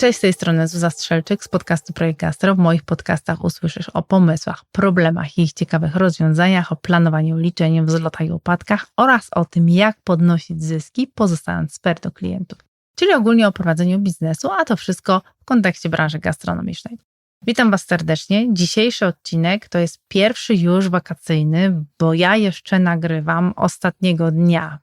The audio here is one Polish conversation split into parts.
Cześć, z tej strony Zuza Strzelczyk z podcastu Projekt Gastro. W moich podcastach usłyszysz o pomysłach, problemach i ich ciekawych rozwiązaniach, o planowaniu, liczeniu, wzlotach i upadkach oraz o tym, jak podnosić zyski, pozostając spert do klientów. Czyli ogólnie o prowadzeniu biznesu, a to wszystko w kontekście branży gastronomicznej. Witam Was serdecznie. Dzisiejszy odcinek to jest pierwszy już wakacyjny, bo ja jeszcze nagrywam ostatniego dnia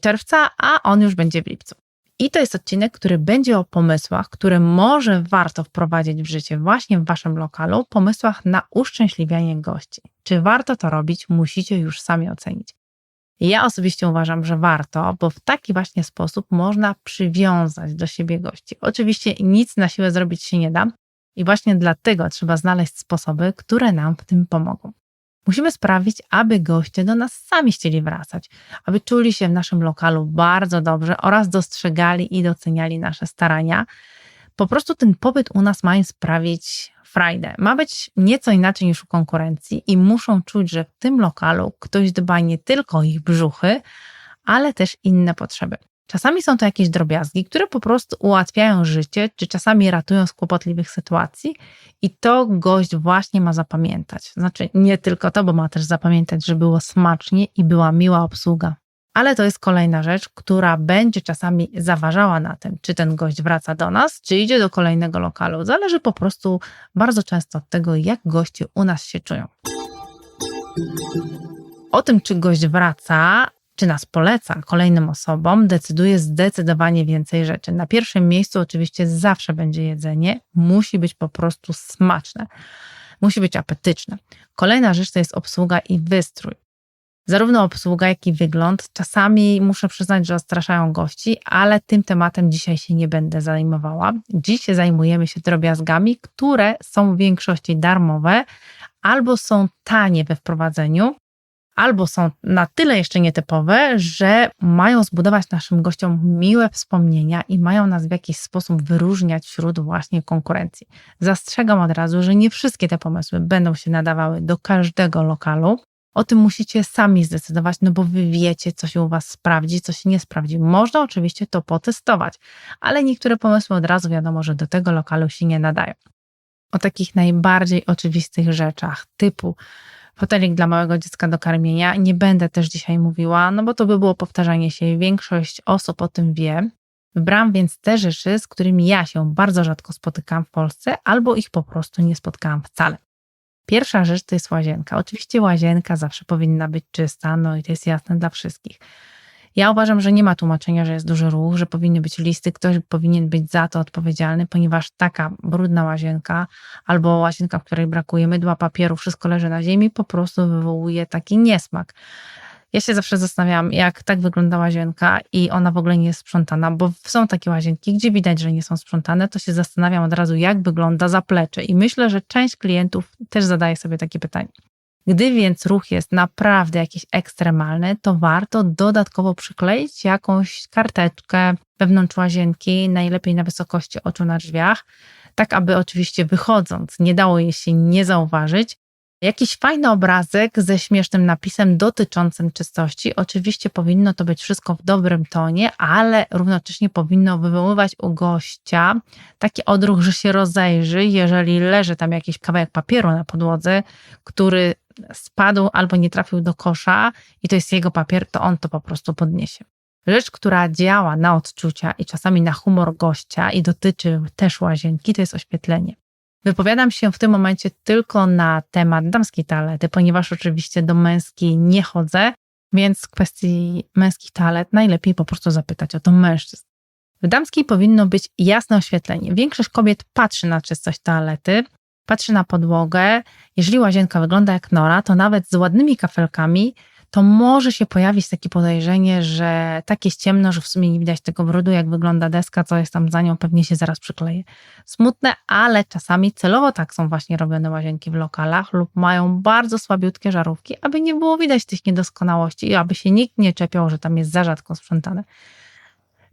czerwca, a on już będzie w lipcu. I to jest odcinek, który będzie o pomysłach, które może warto wprowadzić w życie właśnie w waszym lokalu, pomysłach na uszczęśliwianie gości. Czy warto to robić, musicie już sami ocenić. Ja osobiście uważam, że warto, bo w taki właśnie sposób można przywiązać do siebie gości. Oczywiście nic na siłę zrobić się nie da i właśnie dlatego trzeba znaleźć sposoby, które nam w tym pomogą. Musimy sprawić, aby goście do nas sami chcieli wracać, aby czuli się w naszym lokalu bardzo dobrze oraz dostrzegali i doceniali nasze starania. Po prostu ten pobyt u nas ma im sprawić frajdę. Ma być nieco inaczej niż u konkurencji i muszą czuć, że w tym lokalu ktoś dba nie tylko o ich brzuchy, ale też inne potrzeby. Czasami są to jakieś drobiazgi, które po prostu ułatwiają życie, czy czasami ratują z kłopotliwych sytuacji, i to gość właśnie ma zapamiętać. Znaczy, nie tylko to, bo ma też zapamiętać, że było smacznie i była miła obsługa. Ale to jest kolejna rzecz, która będzie czasami zaważała na tym, czy ten gość wraca do nas, czy idzie do kolejnego lokalu. Zależy po prostu bardzo często od tego, jak goście u nas się czują. O tym, czy gość wraca, czy nas poleca kolejnym osobom, decyduje zdecydowanie więcej rzeczy. Na pierwszym miejscu oczywiście zawsze będzie jedzenie, musi być po prostu smaczne, musi być apetyczne. Kolejna rzecz to jest obsługa i wystrój. Zarówno obsługa, jak i wygląd. Czasami muszę przyznać, że odstraszają gości, ale tym tematem dzisiaj się nie będę zajmowała. Dziś zajmujemy się drobiazgami, które są w większości darmowe albo są tanie we wprowadzeniu, albo są na tyle jeszcze nietypowe, że mają zbudować naszym gościom miłe wspomnienia i mają nas w jakiś sposób wyróżniać wśród właśnie konkurencji. Zastrzegam od razu, że nie wszystkie te pomysły będą się nadawały do każdego lokalu. O tym musicie sami zdecydować, no bo wy wiecie, co się u was sprawdzi, co się nie sprawdzi. Można oczywiście to potestować, ale niektóre pomysły od razu wiadomo, że do tego lokalu się nie nadają. O takich najbardziej oczywistych rzeczach, typu fotelik dla małego dziecka do karmienia. Nie będę też dzisiaj mówiła, no bo to by było powtarzanie się. Większość osób o tym wie. Wybrałam więc te rzeczy, z którymi ja się bardzo rzadko spotykam w Polsce, albo ich po prostu nie spotkałam wcale. Pierwsza rzecz to jest łazienka. Oczywiście łazienka zawsze powinna być czysta, no i to jest jasne dla wszystkich. Ja uważam, że nie ma tłumaczenia, że jest duży ruch, że powinny być listy, ktoś powinien być za to odpowiedzialny, ponieważ taka brudna łazienka albo łazienka, w której brakuje mydła, papieru, wszystko leży na ziemi, po prostu wywołuje taki niesmak. Ja się zawsze zastanawiam, jak tak wygląda łazienka i ona w ogóle nie jest sprzątana, bo są takie łazienki, gdzie widać, że nie są sprzątane, to się zastanawiam od razu, jak wygląda zaplecze. I myślę, że część klientów też zadaje sobie takie pytanie. Gdy więc ruch jest naprawdę jakiś ekstremalny, to warto dodatkowo przykleić jakąś karteczkę wewnątrz łazienki, najlepiej na wysokości oczu na drzwiach, tak aby oczywiście wychodząc nie dało jej się nie zauważyć. Jakiś fajny obrazek ze śmiesznym napisem dotyczącym czystości. Oczywiście powinno to być wszystko w dobrym tonie, ale równocześnie powinno wywoływać u gościa taki odruch, że się rozejrzy, jeżeli leży tam jakiś kawałek papieru na podłodze, który spadł albo nie trafił do kosza i to jest jego papier, to on to po prostu podniesie. Rzecz, która działa na odczucia i czasami na humor gościa i dotyczy też łazienki, to jest oświetlenie. Wypowiadam się w tym momencie tylko na temat damskiej toalety, ponieważ oczywiście do męskiej nie chodzę, więc w kwestii męskich toalet najlepiej po prostu zapytać o to mężczyzn. W damskiej powinno być jasne oświetlenie. Większość kobiet patrzy na czystość toalety, patrzy na podłogę. Jeżeli łazienka wygląda jak nora, to nawet z ładnymi kafelkami to może się pojawić takie podejrzenie, że tak jest ciemno, że w sumie nie widać tego brudu, jak wygląda deska, co jest tam za nią, pewnie się zaraz przykleje. Smutne, ale czasami celowo tak są właśnie robione łazienki w lokalach lub mają bardzo słabiutkie żarówki, aby nie było widać tych niedoskonałości i aby się nikt nie czepiał, że tam jest za rzadko sprzątane.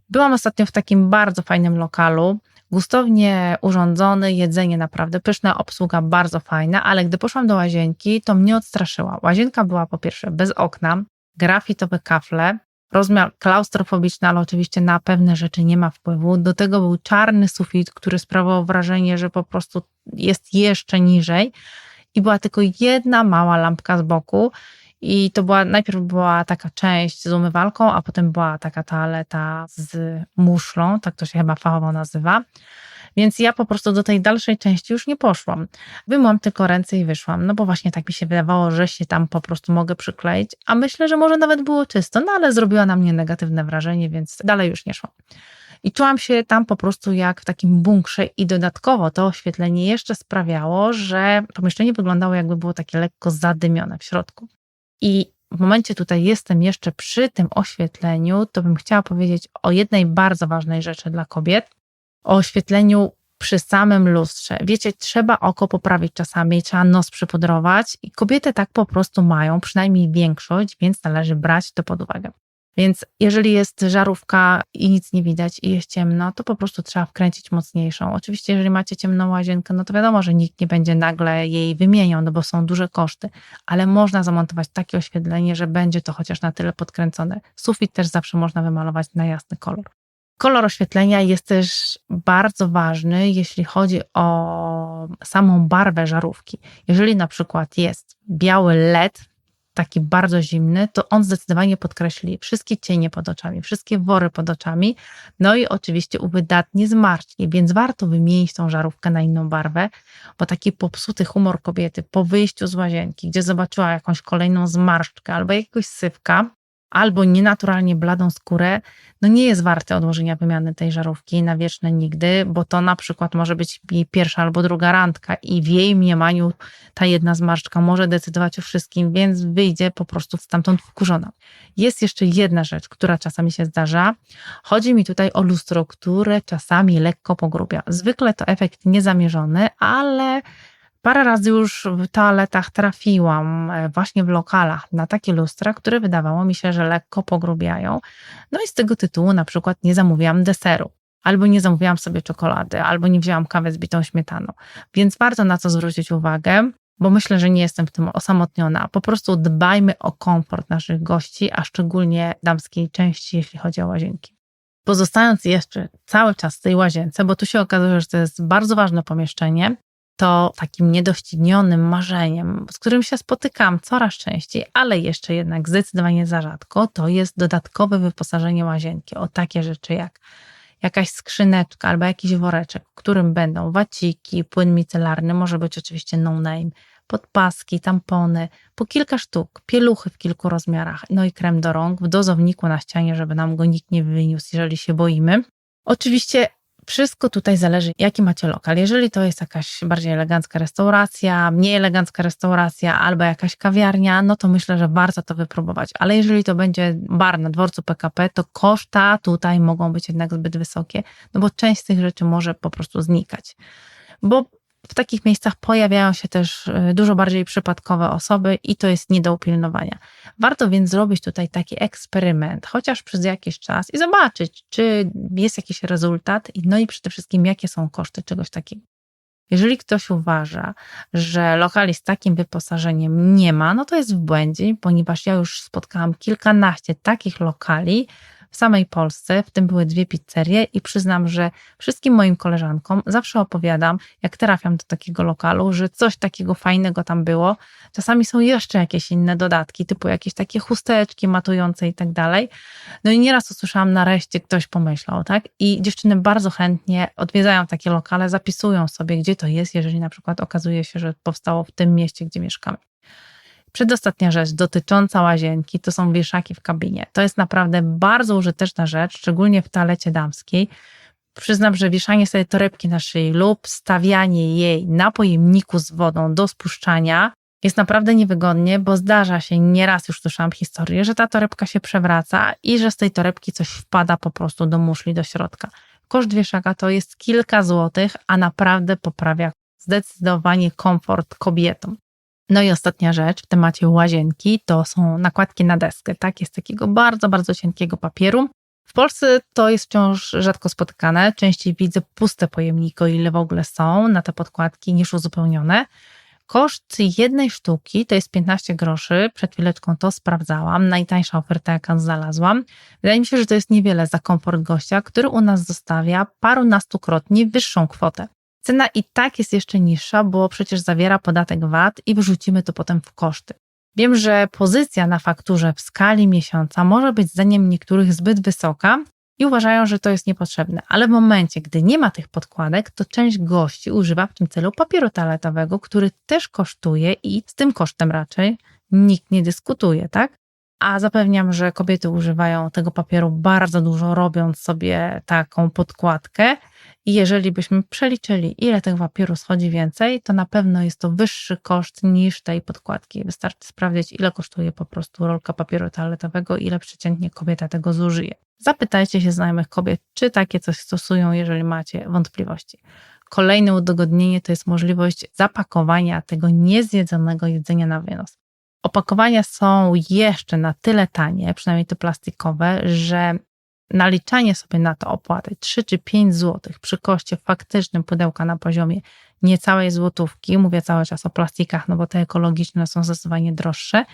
Byłam ostatnio w takim bardzo fajnym lokalu, gustownie urządzony, jedzenie naprawdę pyszne, obsługa bardzo fajna, ale gdy poszłam do łazienki, to mnie odstraszyła. Łazienka była po pierwsze bez okna, grafitowe kafle, rozmiar klaustrofobiczny, ale oczywiście na pewne rzeczy nie ma wpływu. Do tego był czarny sufit, który sprawiał wrażenie, że po prostu jest jeszcze niżej i była tylko jedna mała lampka z boku. I to była, najpierw była taka część z umywalką, a potem była taka toaleta z muszlą, tak to się chyba fachowo nazywa. Więc ja po prostu do tej dalszej części już nie poszłam. Wymłam tylko ręce i wyszłam, no bo właśnie tak mi się wydawało, że się tam po prostu mogę przykleić, a myślę, że może nawet było czysto, no ale zrobiła na mnie negatywne wrażenie, więc dalej już nie szłam. I czułam się tam po prostu jak w takim bunkrze i dodatkowo to oświetlenie jeszcze sprawiało, że pomieszczenie wyglądało jakby było takie lekko zadymione w środku. I w momencie tutaj jestem jeszcze przy tym oświetleniu, to bym chciała powiedzieć o jednej bardzo ważnej rzeczy dla kobiet, o oświetleniu przy samym lustrze. Wiecie, trzeba oko poprawić czasami, trzeba nos przypudrować i kobiety tak po prostu mają, przynajmniej większość, więc należy brać to pod uwagę. Więc jeżeli jest żarówka i nic nie widać i jest ciemno, to po prostu trzeba wkręcić mocniejszą. Oczywiście, jeżeli macie ciemną łazienkę, no to wiadomo, że nikt nie będzie nagle jej wymieniał, no bo są duże koszty, ale można zamontować takie oświetlenie, że będzie to chociaż na tyle podkręcone. Sufit też zawsze można wymalować na jasny kolor. Kolor oświetlenia jest też bardzo ważny, jeśli chodzi o samą barwę żarówki. Jeżeli na przykład jest biały LED, taki bardzo zimny, to on zdecydowanie podkreśli wszystkie cienie pod oczami, wszystkie wory pod oczami, no i oczywiście uwydatnie zmarszczki, więc warto wymienić tą żarówkę na inną barwę, bo taki popsuty humor kobiety po wyjściu z łazienki, gdzie zobaczyła jakąś kolejną zmarszczkę albo jakiegoś sywka, albo nienaturalnie bladą skórę, no nie jest warte odłożenia wymiany tej żarówki na wieczne nigdy, bo to na przykład może być jej pierwsza albo druga randka i w jej mniemaniu ta jedna zmarszczka może decydować o wszystkim, więc wyjdzie po prostu stamtąd wkurzona. Jest jeszcze jedna rzecz, która czasami się zdarza. Chodzi mi tutaj o lustro, które czasami lekko pogrubia. Zwykle to efekt niezamierzony, ale Parę razy już w toaletach trafiłam, e, właśnie w lokalach, na takie lustra, które wydawało mi się, że lekko pogrubiają. No i z tego tytułu na przykład nie zamówiłam deseru, albo nie zamówiłam sobie czekolady, albo nie wzięłam kawy z bitą śmietaną. Więc warto na to zwrócić uwagę, bo myślę, że nie jestem w tym osamotniona. Po prostu dbajmy o komfort naszych gości, a szczególnie damskiej części, jeśli chodzi o łazienki. Pozostając jeszcze cały czas w tej łazience, bo tu się okazuje, że to jest bardzo ważne pomieszczenie, to takim niedoścignionym marzeniem, z którym się spotykam coraz częściej, ale jeszcze jednak zdecydowanie za rzadko, to jest dodatkowe wyposażenie łazienki o takie rzeczy jak jakaś skrzyneczka albo jakiś woreczek, w którym będą waciki, płyn micelarny, może być oczywiście no name, podpaski, tampony, po kilka sztuk, pieluchy w kilku rozmiarach, no i krem do rąk w dozowniku na ścianie, żeby nam go nikt nie wyniósł, jeżeli się boimy. Oczywiście wszystko tutaj zależy, jaki macie lokal. Jeżeli to jest jakaś bardziej elegancka restauracja, mniej elegancka restauracja albo jakaś kawiarnia, no to myślę, że warto to wypróbować. Ale jeżeli to będzie bar na dworcu PKP, to koszta tutaj mogą być jednak zbyt wysokie, no bo część z tych rzeczy może po prostu znikać. Bo w takich miejscach pojawiają się też e, dużo bardziej przypadkowe osoby i to jest nie do upilnowania. Warto więc zrobić tutaj taki eksperyment, chociaż przez jakiś czas i zobaczyć, czy jest jakiś rezultat, no i przede wszystkim, jakie są koszty czegoś takiego. Jeżeli ktoś uważa, że lokali z takim wyposażeniem nie ma, no to jest w błędzie, ponieważ ja już spotkałam kilkanaście takich lokali, w samej Polsce, w tym były dwie pizzerie i przyznam, że wszystkim moim koleżankom zawsze opowiadam, jak trafiam do takiego lokalu, że coś takiego fajnego tam było. Czasami są jeszcze jakieś inne dodatki, typu jakieś takie chusteczki matujące i tak dalej. No i nieraz usłyszałam, nareszcie ktoś pomyślał, tak? I dziewczyny bardzo chętnie odwiedzają takie lokale, zapisują sobie, gdzie to jest, jeżeli na przykład okazuje się, że powstało w tym mieście, gdzie mieszkamy. Przedostatnia rzecz dotycząca łazienki to są wieszaki w kabinie. To jest naprawdę bardzo użyteczna rzecz, szczególnie w toalecie damskiej. Przyznam, że wieszanie sobie torebki na szyi lub stawianie jej na pojemniku z wodą do spuszczania jest naprawdę niewygodnie, bo zdarza się, nieraz już słyszałam historię, że ta torebka się przewraca i że z tej torebki coś wpada po prostu do muszli, do środka. Koszt wieszaka to jest kilka złotych, a naprawdę poprawia zdecydowanie komfort kobietom. No i ostatnia rzecz w temacie łazienki to są nakładki na deskę. Tak, jest takiego bardzo, bardzo cienkiego papieru. W Polsce to jest wciąż rzadko spotykane. Częściej widzę puste pojemniki, o ile w ogóle są, na te podkładki niż uzupełnione. Koszt jednej sztuki to jest 15 groszy. Przed chwileczką to sprawdzałam. Najtańsza oferta, jaką znalazłam. Wydaje mi się, że to jest niewiele za komfort gościa, który u nas zostawia parunastukrotnie wyższą kwotę. Cena i tak jest jeszcze niższa, bo przecież zawiera podatek VAT i wyrzucimy to potem w koszty. Wiem, że pozycja na fakturze w skali miesiąca może być zdaniem niektórych zbyt wysoka i uważają, że to jest niepotrzebne, ale w momencie, gdy nie ma tych podkładek, to część gości używa w tym celu papieru toaletowego, który też kosztuje i z tym kosztem raczej nikt nie dyskutuje, tak? A zapewniam, że kobiety używają tego papieru bardzo dużo, robiąc sobie taką podkładkę. I jeżeli byśmy przeliczyli, ile tego papieru schodzi więcej, to na pewno jest to wyższy koszt niż tej podkładki. Wystarczy sprawdzić, ile kosztuje po prostu rolka papieru toaletowego, ile przeciętnie kobieta tego zużyje. Zapytajcie się znajomych kobiet, czy takie coś stosują, jeżeli macie wątpliwości. Kolejne udogodnienie to jest możliwość zapakowania tego niezjedzonego jedzenia na wynos. Opakowania są jeszcze na tyle tanie, przynajmniej te plastikowe, że naliczanie sobie na to opłaty 3 czy 5 zł przy koszcie faktycznym pudełka na poziomie niecałej złotówki, mówię cały czas o plastikach, no bo te ekologiczne są zdecydowanie droższe,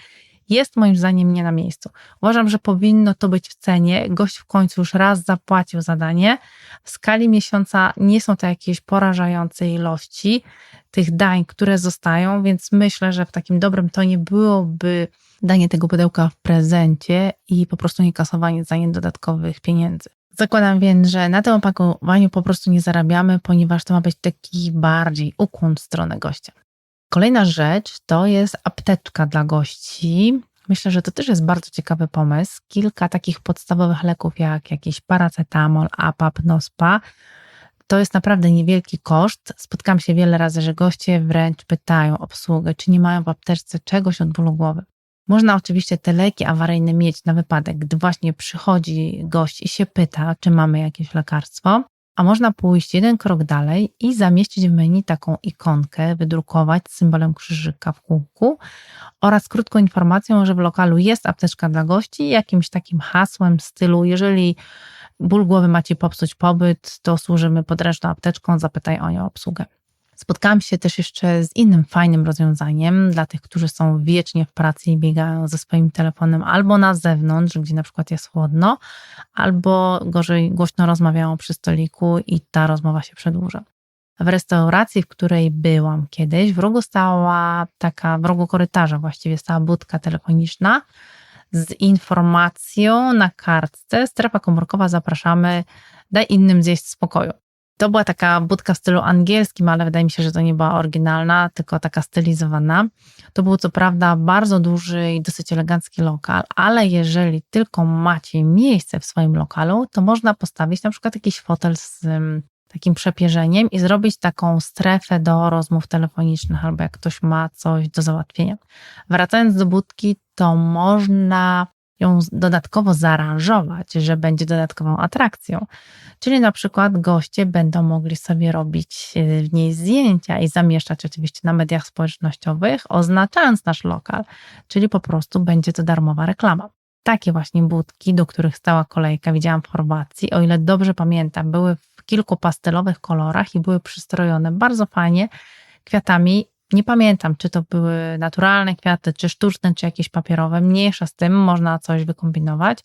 jest moim zdaniem nie na miejscu. Uważam, że powinno to być w cenie. Gość w końcu już raz zapłacił zadanie. W skali miesiąca nie są to jakieś porażające ilości tych dań, które zostają, więc myślę, że w takim dobrym tonie byłoby danie tego pudełka w prezencie i po prostu nie kasowanie za nie dodatkowych pieniędzy. Zakładam więc, że na tym opakowaniu po prostu nie zarabiamy, ponieważ to ma być taki bardziej ukłon w stronę gościa. Kolejna rzecz to jest apteczka dla gości. Myślę, że to też jest bardzo ciekawy pomysł. Kilka takich podstawowych leków, jak jakiś paracetamol, APAP, NOSPA. To jest naprawdę niewielki koszt. Spotkam się wiele razy, że goście wręcz pytają obsługę, czy nie mają w apteczce czegoś od bólu głowy. Można oczywiście te leki awaryjne mieć na wypadek, gdy właśnie przychodzi gość i się pyta, czy mamy jakieś lekarstwo. A można pójść jeden krok dalej i zamieścić w menu taką ikonkę, wydrukować z symbolem krzyżyka w kółku oraz krótką informacją, że w lokalu jest apteczka dla gości, jakimś takim hasłem stylu, jeżeli ból głowy macie popsuć pobyt, to służymy podręczną apteczką, zapytaj o nią obsługę. Spotkałam się też jeszcze z innym fajnym rozwiązaniem dla tych, którzy są wiecznie w pracy i biegają ze swoim telefonem albo na zewnątrz, gdzie na przykład jest chłodno, albo gorzej głośno rozmawiają przy stoliku i ta rozmowa się przedłuża. W restauracji, w której byłam kiedyś, w rogu stała taka, w rogu korytarza właściwie stała budka telefoniczna z informacją na kartce, strefa komórkowa, zapraszamy, daj innym zjeść spokoju. To była taka budka w stylu angielskim, ale wydaje mi się, że to nie była oryginalna, tylko taka stylizowana. To był co prawda bardzo duży i dosyć elegancki lokal, ale jeżeli tylko macie miejsce w swoim lokalu, to można postawić na przykład jakiś fotel z takim przepierzeniem i zrobić taką strefę do rozmów telefonicznych, albo jak ktoś ma coś do załatwienia. Wracając do budki, to można ją dodatkowo zaaranżować, że będzie dodatkową atrakcją. Czyli na przykład goście będą mogli sobie robić e, w niej zdjęcia i zamieszczać oczywiście na mediach społecznościowych, oznaczając nasz lokal, czyli po prostu będzie to darmowa reklama. Takie właśnie budki, do których stała kolejka, widziałam w Chorwacji. O ile dobrze pamiętam, były w kilku pastelowych kolorach i były przystrojone bardzo fajnie kwiatami nie pamiętam, czy to były naturalne kwiaty, czy sztuczne, czy jakieś papierowe. Mniejsza z tym, można coś wykombinować.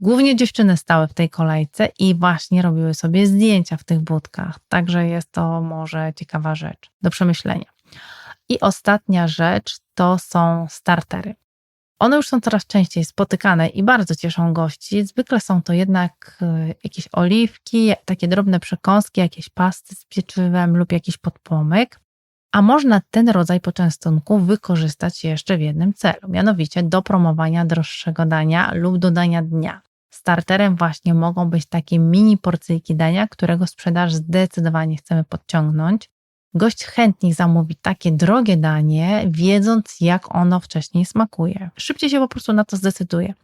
Głównie dziewczyny stały w tej kolejce i właśnie robiły sobie zdjęcia w tych budkach. Także jest to może ciekawa rzecz do przemyślenia. I ostatnia rzecz to są startery. One już są coraz częściej spotykane i bardzo cieszą gości. Zwykle są to jednak e, jakieś oliwki, takie drobne przekąski, jakieś pasty z pieczywem lub jakiś podpłomyk. A można ten rodzaj poczęstunku wykorzystać jeszcze w jednym celu, mianowicie do promowania droższego dania lub dodania dnia. Starterem właśnie mogą być takie mini porcyjki dania, którego sprzedaż zdecydowanie chcemy podciągnąć. Gość chętnie zamówi takie drogie danie, wiedząc jak ono wcześniej smakuje. Szybciej się po prostu na to zdecyduje.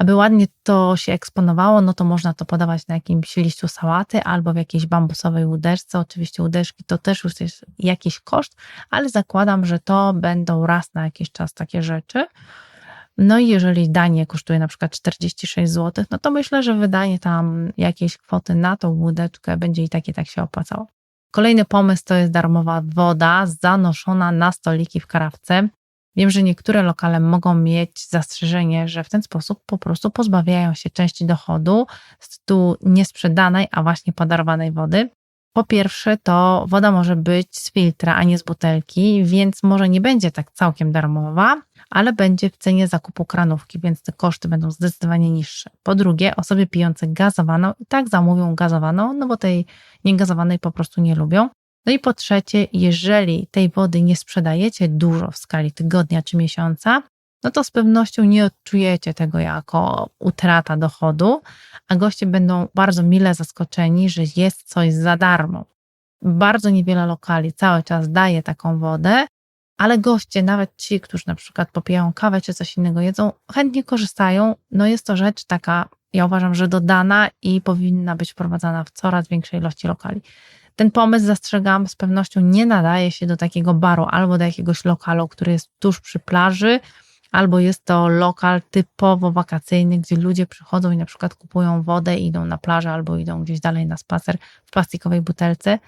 Aby ładnie to się eksponowało, no to można to podawać na jakimś liściu sałaty albo w jakiejś bambusowej łyderce. Oczywiście łyderki to też już jest jakiś koszt, ale zakładam, że to będą raz na jakiś czas takie rzeczy. No i jeżeli danie kosztuje na przykład 46 zł, no to myślę, że wydanie tam jakiejś kwoty na tą łódeczkę będzie i tak i tak się opłacało. Kolejny pomysł to jest darmowa woda zanoszona na stoliki w karawce. Wiem, że niektóre lokale mogą mieć zastrzeżenie, że w ten sposób po prostu pozbawiają się części dochodu z tytułu niesprzedanej, a właśnie podarowanej wody. Po pierwsze, to woda może być z filtra, a nie z butelki, więc może nie będzie tak całkiem darmowa, ale będzie w cenie zakupu kranówki, więc te koszty będą zdecydowanie niższe. Po drugie, osoby pijące gazowaną i tak zamówią gazowaną, no bo tej niegazowanej po prostu nie lubią. No i po trzecie, jeżeli tej wody nie sprzedajecie dużo w skali tygodnia czy miesiąca, no to z pewnością nie odczujecie tego jako utrata dochodu, a goście będą bardzo mile zaskoczeni, że jest coś za darmo. Bardzo niewiele lokali cały czas daje taką wodę, ale goście, nawet ci, którzy na przykład popijają kawę czy coś innego jedzą, chętnie korzystają. No jest to rzecz taka, ja uważam, że dodana i powinna być wprowadzana w coraz większej ilości lokali. Ten pomysł, zastrzegam, z pewnością nie nadaje się do takiego baru albo do jakiegoś lokalu, który jest tuż przy plaży, albo jest to lokal typowo wakacyjny, gdzie ludzie przychodzą i na przykład kupują wodę, idą na plażę albo idą gdzieś dalej na spacer w plastikowej butelce.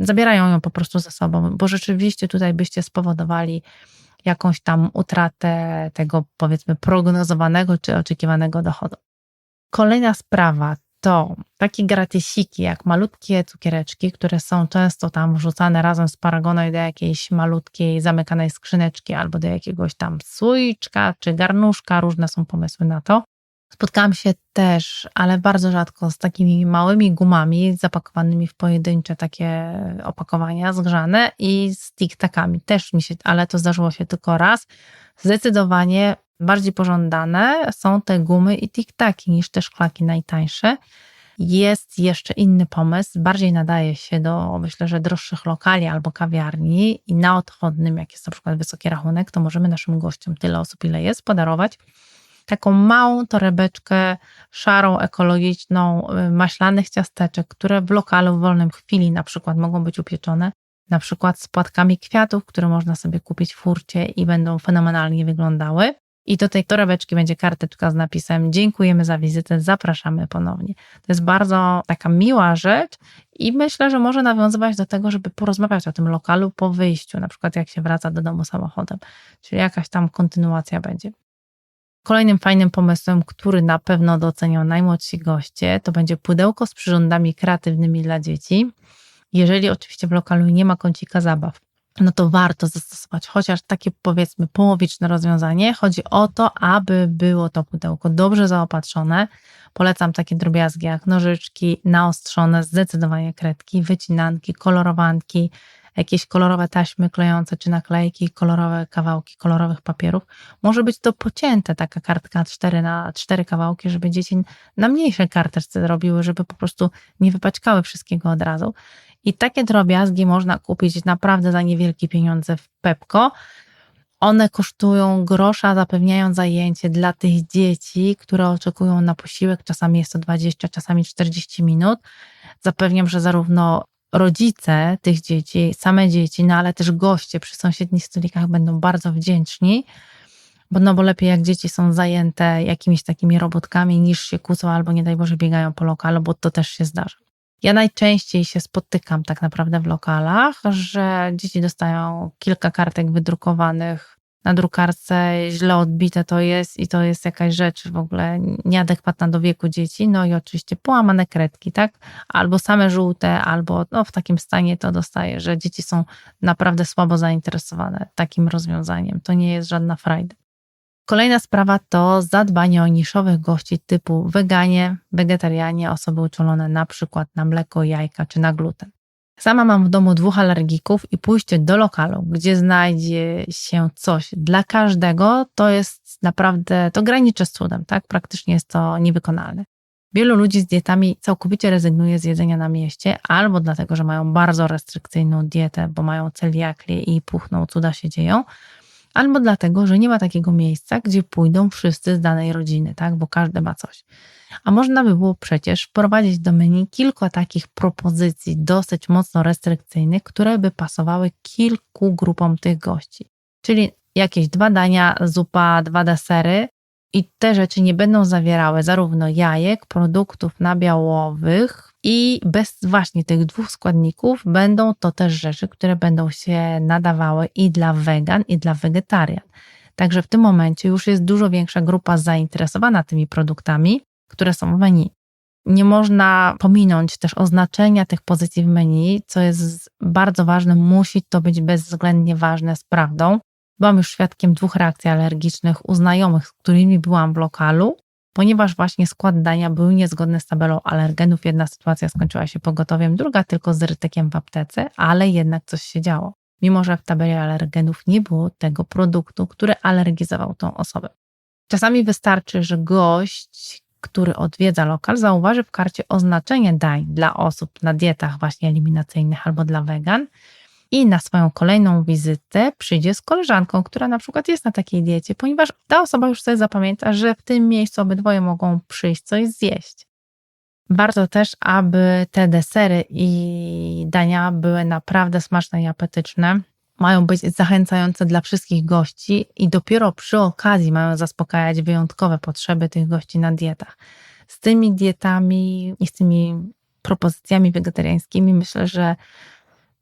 Zabierają ją po prostu ze sobą, bo rzeczywiście tutaj byście spowodowali jakąś tam utratę tego powiedzmy prognozowanego czy oczekiwanego dochodu. Kolejna sprawa to takie gratisiki, jak malutkie cukiereczki, które są często tam wrzucane razem z paragonem do jakiejś malutkiej zamykanej skrzyneczki albo do jakiegoś tam słoiczka czy garnuszka, różne są pomysły na to. Spotkałam się też, ale bardzo rzadko, z takimi małymi gumami zapakowanymi w pojedyncze takie opakowania zgrzane i z tiktakami. Też mi się, ale to zdarzyło się tylko raz. Zdecydowanie bardziej pożądane są te gumy i tiktaki niż te szklaki najtańsze. Jest jeszcze inny pomysł, bardziej nadaje się do, myślę, że droższych lokali albo kawiarni i na odchodnym, jak jest na przykład wysoki rachunek, to możemy naszym gościom, tyle osób ile jest, podarować taką małą torebeczkę szarą, ekologiczną, y, maślanych ciasteczek, które w lokalu w wolnym chwili na przykład mogą być upieczone, na przykład z płatkami kwiatów, które można sobie kupić w furcie i będą fenomenalnie wyglądały. I do tej torebeczki będzie karteczka z napisem Dziękujemy za wizytę, zapraszamy ponownie. To jest bardzo taka miła rzecz i myślę, że może nawiązywać do tego, żeby porozmawiać o tym lokalu po wyjściu, na przykład jak się wraca do domu samochodem, czyli jakaś tam kontynuacja będzie. Kolejnym fajnym pomysłem, który na pewno docenią najmłodsi goście, to będzie pudełko z przyrządami kreatywnymi dla dzieci. Jeżeli oczywiście w lokalu nie ma kącika zabaw, no to warto zastosować chociaż takie powiedzmy połowiczne rozwiązanie. Chodzi o to, aby było to pudełko dobrze zaopatrzone. Polecam takie drobiazgi jak nożyczki, naostrzone, zdecydowanie kredki, wycinanki, kolorowanki, jakieś kolorowe taśmy klejące czy naklejki, kolorowe kawałki kolorowych papierów. Może być to pocięte, taka kartka 4 na 4 kawałki, żeby dzieci na mniejszej karteczce robiły, żeby po prostu nie wypaćkały wszystkiego od razu. I takie drobiazgi można kupić naprawdę za niewielkie pieniądze w Pepko. One kosztują grosza, zapewniają zajęcie dla tych dzieci, które oczekują na posiłek. Czasami jest to 20, czasami 40 minut. Zapewniam, że zarówno rodzice tych dzieci, same dzieci, no ale też goście przy sąsiednich stolikach będą bardzo wdzięczni, bo no bo lepiej jak dzieci są zajęte jakimiś takimi robotkami niż się kłócą albo nie daj Boże biegają po lokalu, bo to też się zdarza. Ja najczęściej się spotykam tak naprawdę w lokalach, że dzieci dostają kilka kartek wydrukowanych na drukarce, źle odbite to jest i to jest jakaś rzecz w ogóle nieadekwatna do wieku dzieci. No i oczywiście połamane kredki, tak? Albo same żółte, albo no, w takim stanie to dostaje, że dzieci są naprawdę słabo zainteresowane takim rozwiązaniem. To nie jest żadna frajda. Kolejna sprawa to zadbanie o niszowych gości typu weganie, wegetarianie, osoby uczulone na przykład na mleko, jajka czy na gluten. Sama mam w domu dwóch alergików i pójście do lokalu, gdzie znajdzie się coś dla każdego, to jest naprawdę, to graniczy z cudem, tak? Praktycznie jest to niewykonalne. Wielu ludzi z dietami całkowicie rezygnuje z jedzenia na mieście, albo dlatego, że mają bardzo restrykcyjną dietę, bo mają celiaklię i puchną, cuda się dzieją, albo dlatego, że nie ma takiego miejsca, gdzie pójdą wszyscy z danej rodziny, tak? Bo każdy ma coś. A można by było przecież wprowadzić do menu kilka takich propozycji dosyć mocno restrykcyjnych, które by pasowały kilku grupom tych gości. Czyli jakieś dwa dania, zupa, dwa desery i te rzeczy nie będą zawierały zarówno jajek, produktów nabiałowych i bez właśnie tych dwóch składników będą to też rzeczy, które będą się nadawały i dla wegan, i dla wegetarian. Także w tym momencie już jest dużo większa grupa zainteresowana tymi produktami, które są w menu. Nie można pominąć też oznaczenia tych pozycji w menu, co jest bardzo ważne, musi to być bezwzględnie ważne z prawdą. Byłam już świadkiem dwóch reakcji alergicznych u znajomych, z którymi byłam w lokalu, ponieważ właśnie skład dania był niezgodny z tabelą alergenów. Jedna sytuacja skończyła się pogotowiem, druga tylko z rytykiem w aptece, ale jednak coś się działo. Mimo, że w tabeli alergenów nie było tego produktu, który alergizował tą osobę. Czasami wystarczy, że gość, który odwiedza lokal, zauważy w karcie oznaczenie dań dla osób na dietach właśnie eliminacyjnych albo dla wegan i na swoją kolejną wizytę przyjdzie z koleżanką, która na przykład jest na takiej diecie, ponieważ ta osoba już sobie zapamięta, że w tym miejscu obydwoje mogą przyjść coś zjeść. Warto też, aby te desery i dania były naprawdę smaczne i apetyczne. Mają być zachęcające dla wszystkich gości i dopiero przy okazji mają zaspokajać wyjątkowe potrzeby tych gości na dietach. Z tymi dietami i z tymi propozycjami wegetariańskimi myślę, że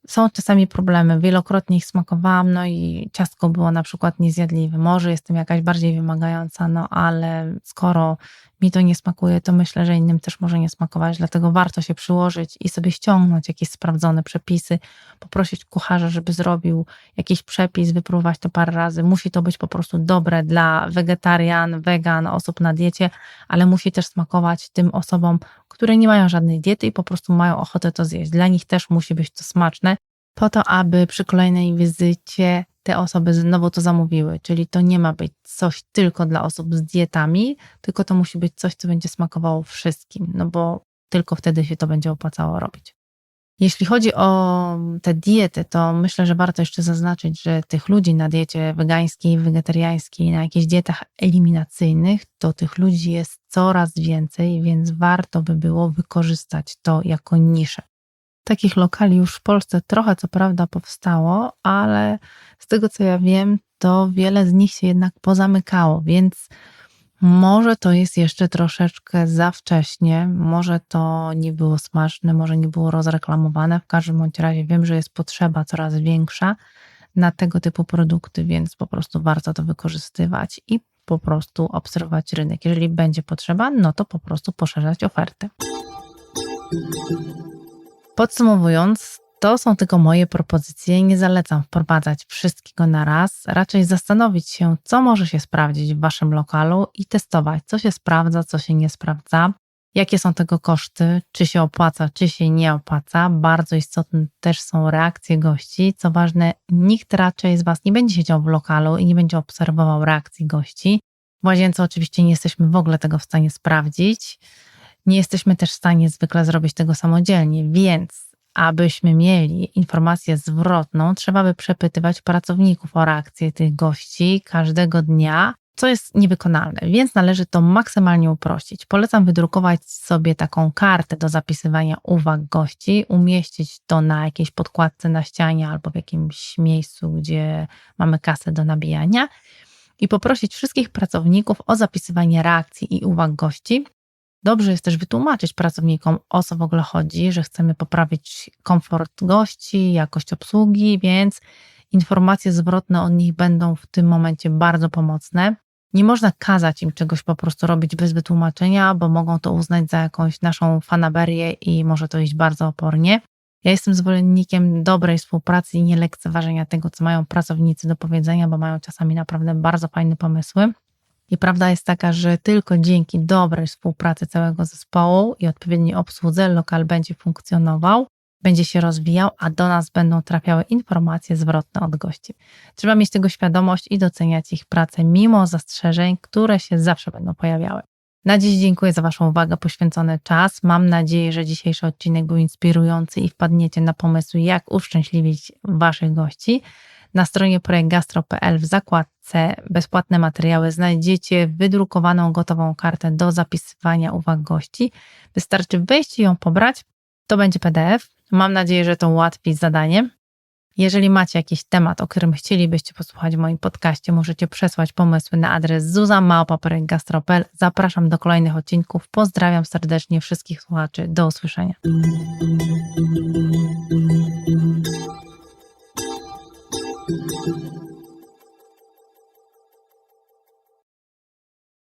są czasami problemy. Wielokrotnie ich smakowałam, no i ciastko było na przykład niezjadliwe. Może jestem jakaś bardziej wymagająca, no ale skoro mi to nie smakuje, to myślę, że innym też może nie smakować, dlatego warto się przyłożyć i sobie ściągnąć jakieś sprawdzone przepisy, poprosić kucharza, żeby zrobił jakiś przepis, wypróbować to parę razy. Musi to być po prostu dobre dla wegetarian, wegan, osób na diecie, ale musi też smakować tym osobom, które nie mają żadnej diety i po prostu mają ochotę to zjeść. Dla nich też musi być to smaczne, po to, aby przy kolejnej wizycie te osoby znowu to zamówiły. Czyli to nie ma być coś tylko dla osób z dietami, tylko to musi być coś, co będzie smakowało wszystkim, no bo tylko wtedy się to będzie opłacało robić. Jeśli chodzi o te diety, to myślę, że warto jeszcze zaznaczyć, że tych ludzi na diecie wegańskiej, wegetariańskiej, na jakichś dietach eliminacyjnych, to tych ludzi jest coraz więcej, więc warto by było wykorzystać to jako niszę. Takich lokali już w Polsce trochę co prawda powstało, ale z tego co ja wiem, to wiele z nich się jednak pozamykało, więc może to jest jeszcze troszeczkę za wcześnie, może to nie było smaczne, może nie było rozreklamowane. W każdym bądź razie wiem, że jest potrzeba coraz większa na tego typu produkty, więc po prostu warto to wykorzystywać i po prostu obserwować rynek. Jeżeli będzie potrzeba, no to po prostu poszerzać ofertę. Podsumowując, to są tylko moje propozycje. Nie zalecam wprowadzać wszystkiego na raz. Raczej zastanowić się, co może się sprawdzić w waszym lokalu i testować, co się sprawdza, co się nie sprawdza, jakie są tego koszty, czy się opłaca, czy się nie opłaca. Bardzo istotne też są reakcje gości. Co ważne, nikt raczej z was nie będzie siedział w lokalu i nie będzie obserwował reakcji gości. W łazience oczywiście nie jesteśmy w ogóle tego w stanie sprawdzić. Nie jesteśmy też w stanie zwykle zrobić tego samodzielnie, więc abyśmy mieli informację zwrotną, trzeba by przepytywać pracowników o reakcję tych gości każdego dnia, co jest niewykonalne, więc należy to maksymalnie uprościć. Polecam wydrukować sobie taką kartę do zapisywania uwag gości, umieścić to na jakiejś podkładce na ścianie albo w jakimś miejscu, gdzie mamy kasę do nabijania i poprosić wszystkich pracowników o zapisywanie reakcji i uwag gości, Dobrze jest też wytłumaczyć pracownikom, o co w ogóle chodzi, że chcemy poprawić komfort gości, jakość obsługi, więc informacje zwrotne od nich będą w tym momencie bardzo pomocne. Nie można kazać im czegoś po prostu robić bez wytłumaczenia, bo mogą to uznać za jakąś naszą fanaberię i może to iść bardzo opornie. Ja jestem zwolennikiem dobrej współpracy i nie lekceważenia tego, co mają pracownicy do powiedzenia, bo mają czasami naprawdę bardzo fajne pomysły. I prawda jest taka, że tylko dzięki dobrej współpracy całego zespołu i odpowiedniej obsłudze lokal będzie funkcjonował, będzie się rozwijał, a do nas będą trafiały informacje zwrotne od gości. Trzeba mieć tego świadomość i doceniać ich pracę, mimo zastrzeżeń, które się zawsze będą pojawiały. Na dziś dziękuję za Waszą uwagę, poświęcony czas. Mam nadzieję, że dzisiejszy odcinek był inspirujący i wpadniecie na pomysły, jak uszczęśliwić Waszych gości. Na stronie projektgastro.pl w zakładce bezpłatne materiały znajdziecie wydrukowaną gotową kartę do zapisywania uwag gości. Wystarczy wejść i ją pobrać. To będzie PDF. Mam nadzieję, że to ułatwi zadanie. Jeżeli macie jakiś temat, o którym chcielibyście posłuchać w moim podcaście, możecie przesłać pomysły na adres zuzamałpaperygastro.pl. Zapraszam do kolejnych odcinków. Pozdrawiam serdecznie wszystkich słuchaczy. Do usłyszenia.